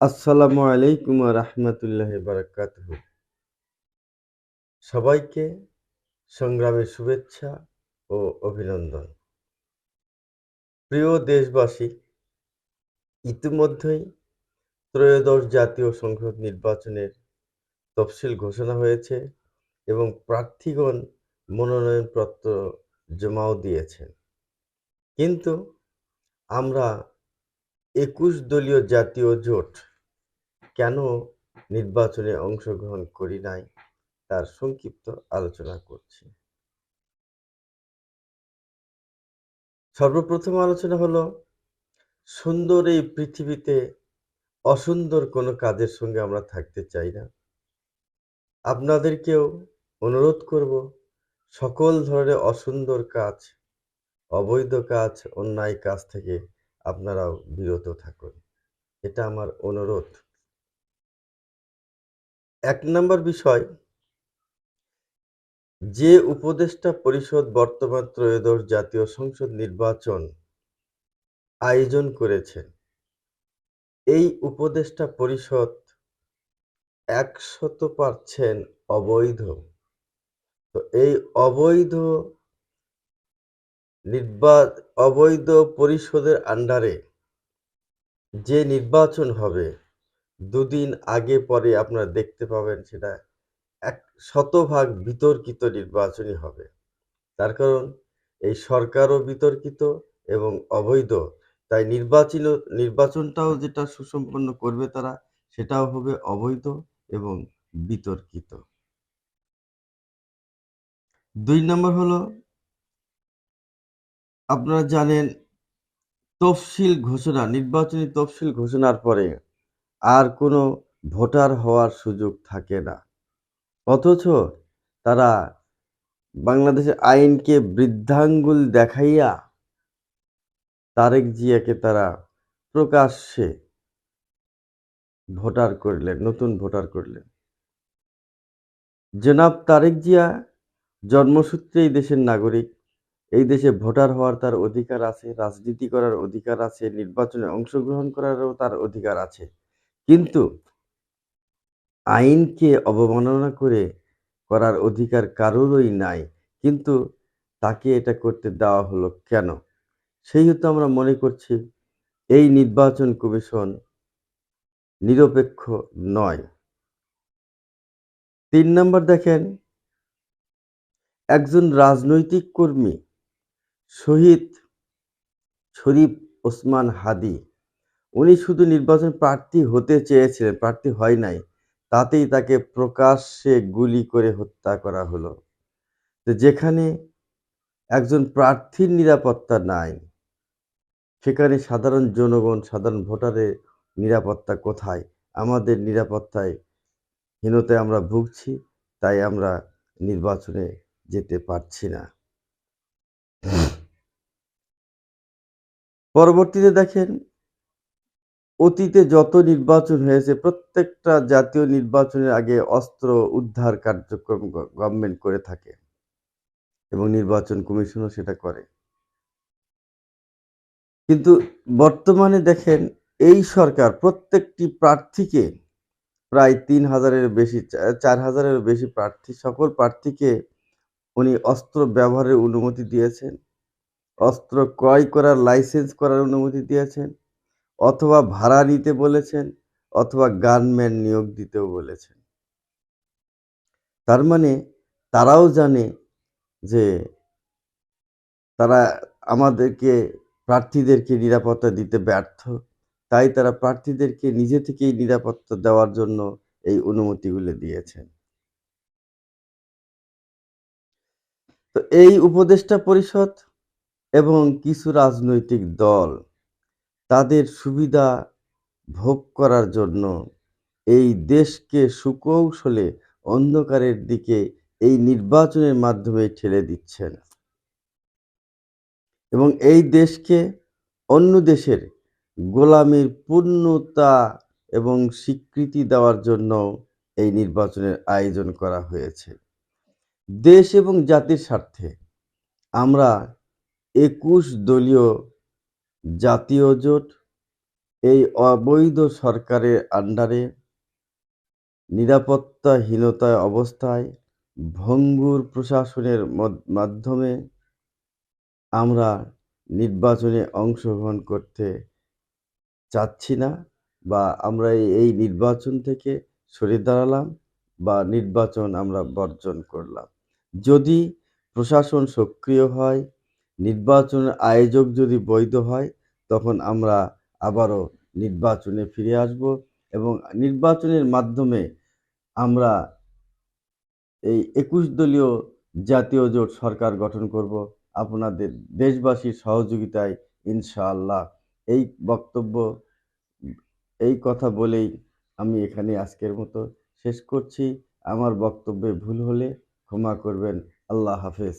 আসসালামু আলাইকুম রহমতুল্লাহ বারাকাতুহ। সবাইকে সংগ্রামের শুভেচ্ছা ও অভিনন্দন। প্রিয় দেশবাসী, ইতিমধ্যেই ত্রয়োদশ জাতীয় সংসদ নির্বাচনের তফসিল ঘোষণা হয়েছে এবং প্রার্থীগণ মনোনয়নপত্র জমাও দিয়েছেন। কিন্তু আমরা একুশ দলীয় জাতীয় জোট কেন নির্বাচনে অংশগ্রহণ করি নাই তার সংক্ষিপ্ত আলোচনা করছি। সর্বপ্রথম আলোচনা হলো, সুন্দর এই পৃথিবীতে অসুন্দর কোনো কাজের সঙ্গে আমরা থাকতে চাই না। আপনাদেরকেও অনুরোধ করব, সকল ধরনের অসুন্দর কাজ, অবৈধ কাজ, অন্যায় কাজ থেকে আপনারাও বিরত থাকুন। এটা আমার অনুরোধ। এক নম্বর বিষয়, যে উপদেষ্টা পরিষদ বর্তমান ত্রয়োদশ জাতীয় সংসদ নির্বাচন আয়োজন করেছেন, এই উপদেষ্টা পরিষদ একশত পারছেন্ট অবৈধ। তো এই অবৈধ নির্বা অবৈধ পরিষদের আন্ডারে যে নির্বাচন হবে, দুদিন আগে পরে আপনারা দেখতে পাবেন সেটা এক শতভাগ বিতর্কিত নির্বাচনই হবে। তার কারণ এই সরকারও বিতর্কিত এবং অবৈধ। তাই নির্বাচন নির্বাচনটাও যেটা সুসম্পন্ন করবে তারা, সেটাও হবে অবৈধ এবং বিতর্কিত। দুই নম্বর হলো আপনারা জানেন, তফসিল ঘোষণা, নির্বাচনী তফসিল ঘোষণার পরে আর কোনো ভোটার হওয়ার সুযোগ থাকে না। অথচ তারা বাংলাদেশের আইনকে বৃদ্ধাঙ্গুল দেখাইয়া তারেক জিয়াকে তারা প্রকাশ্যে ভোটার করলেন, নতুন ভোটার করলেন। জনাব তারেক জিয়া জন্মসূত্রে এই দেশের নাগরিক। এই দেশে ভোটার হওয়ার তার অধিকার আছে, রাজনীতি করার অধিকার আছে, নির্বাচনে অংশগ্রহণ করারও তার অধিকার আছে। কিন্তু আইনকে অবমাননা করে করার অধিকার কারোরই নাই। কিন্তু তাকে এটা করতে দেওয়া হলো কেন? সেই হতো আমরা মনে করছি, এই নির্বাচন কমিশন নিরপেক্ষ নয়। তিন নম্বর দেখেন, একজন রাজনৈতিক কর্মী শহীদ শরীফ ওসমান হাদি। উনি শুধু নির্বাচন প্রার্থী হতে চেয়েছিলেন, প্রার্থী হয় নাই, তাতেই তাকে প্রকাশ্যে গুলি করে হত্যা করা হলো। যেখানে একজন প্রার্থীর নিরাপত্তা নাই, সেখানে সাধারণ জনগণ, সাধারণ ভোটারের নিরাপত্তা কোথায়? আমাদের নিরাপত্তায় হীনতায় আমরা ভুগছি, তাই আমরা নির্বাচনে যেতে পারছি না। পরবর্তীতে দেখেন, অতীতে যত নির্বাচন হয়েছে, প্রত্যেকটা জাতীয় নির্বাচনের আগে অস্ত্র উদ্ধার কার্যক্রম গভর্নমেন্ট করে থাকে এবং নির্বাচন কমিশনও সেটা করে। কিন্তু বর্তমানে দেখেন, এই সরকার প্রত্যেকটি প্রার্থীকে প্রায় তিন হাজারের বেশি চার হাজারের বেশি প্রার্থী, সকল প্রার্থীকে উনি অস্ত্র ব্যবহারের অনুমতি দিয়েছেন। অস্ত্র ক্রয় করার লাইসেন্স করার অনুমতি দিয়েছেন, অথবা ভাড়া নিতে বলেছেন, অথবা গানম্যান নিয়োগ দিতেও বলেছেন। তার মানে তারাও জানে যে তারা আমাদেরকে প্রার্থীদেরকে নিরাপত্তা দিতে ব্যর্থ, তাই তারা প্রার্থীদেরকে নিজে থেকেই নিরাপত্তা দেওয়ার জন্য এই অনুমতিগুলো দিয়েছেন। তো এই উপদেষ্টা পরিষদ এবং কিছু রাজনৈতিক দল তাদের সুবিধা ভোগ করার জন্য এই দেশকে সুকৌশলে অন্ধকারের দিকে এই নির্বাচনের মাধ্যমে ঠেলে দিচ্ছেন। এবং এই দেশকে অন্য দেশের গোলামির পূর্ণতা এবং স্বীকৃতি দেওয়ার জন্য এই নির্বাচনের আয়োজন করা হয়েছে। দেশ এবং জাতির স্বার্থে আমরা একুশ দলীয় জাতীয় জোট এই অবৈধ সরকারের আন্ডারে নিরাপত্তাহীনতায় অবস্থায় ভঙ্গুর প্রশাসনের মাধ্যমে আমরা নির্বাচনে অংশগ্রহণ করতে চাচ্ছি না বা আমরা এই নির্বাচন থেকে সরে দাঁড়ালাম বা নির্বাচন আমরা বর্জন করলাম। যদি প্রশাসন সক্রিয় হয় নির্বাচনের আয়োজক যদি বৈধ হয়, তখন আমরা আবারও নির্বাচনে ফিরে আসব এবং নির্বাচনের মাধ্যমে আমরা এই একুশ দলীয় জাতীয় জোট সরকার গঠন করব। আপনাদের দেশবাসীর সহযোগিতায় ইনশাআল্লাহ। এই বক্তব্য, এই কথা বলেই আমি এখানে আজকের মতো শেষ করছি। আমার বক্তব্যে ভুল হলে ক্ষমা করবেন। আল্লাহ হাফেজ।